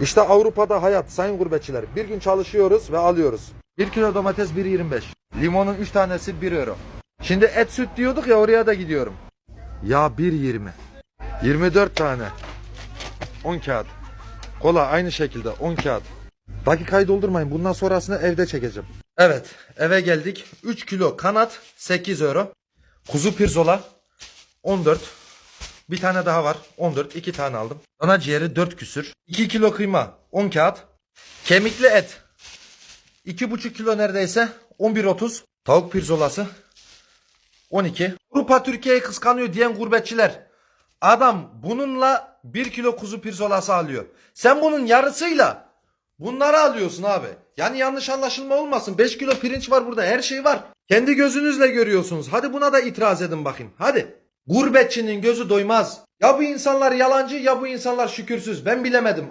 İşte Avrupa'da hayat sayın gurbetçiler. Bir gün çalışıyoruz ve alıyoruz. 1 kilo domates 1.25. Limonun 3 tanesi 1 euro. Şimdi et süt diyorduk ya oraya da gidiyorum. Ya 1.20. 24 tane. 10 kağıt. Kola aynı şekilde 10 kağıt. Dakikayı doldurmayın. Bundan sonrasını evde çekeceğim. Evet eve geldik. 3 kilo kanat 8 euro. Kuzu pirzola 14. Bir tane daha var. 14. 2 tane aldım. Dana ciğeri 4 küsür. 2 kilo kıyma 10 kağıt. Kemikli et 2,5 kilo neredeyse 11.30. Tavuk pirzolası 12. Avrupa Türkiye'yi kıskanıyor diyen gurbetçiler. Adam bununla 1 kilo kuzu pirzolası alıyor. Sen bunun yarısıyla bunları alıyorsun abi. Yani yanlış anlaşılma olmasın. 5 kilo pirinç var burada her şey var. Kendi gözünüzle görüyorsunuz. Hadi buna da itiraz edin bakayım. Hadi. Gurbetçinin gözü doymaz. Ya bu insanlar yalancı ya bu insanlar şükürsüz. Ben bilemedim.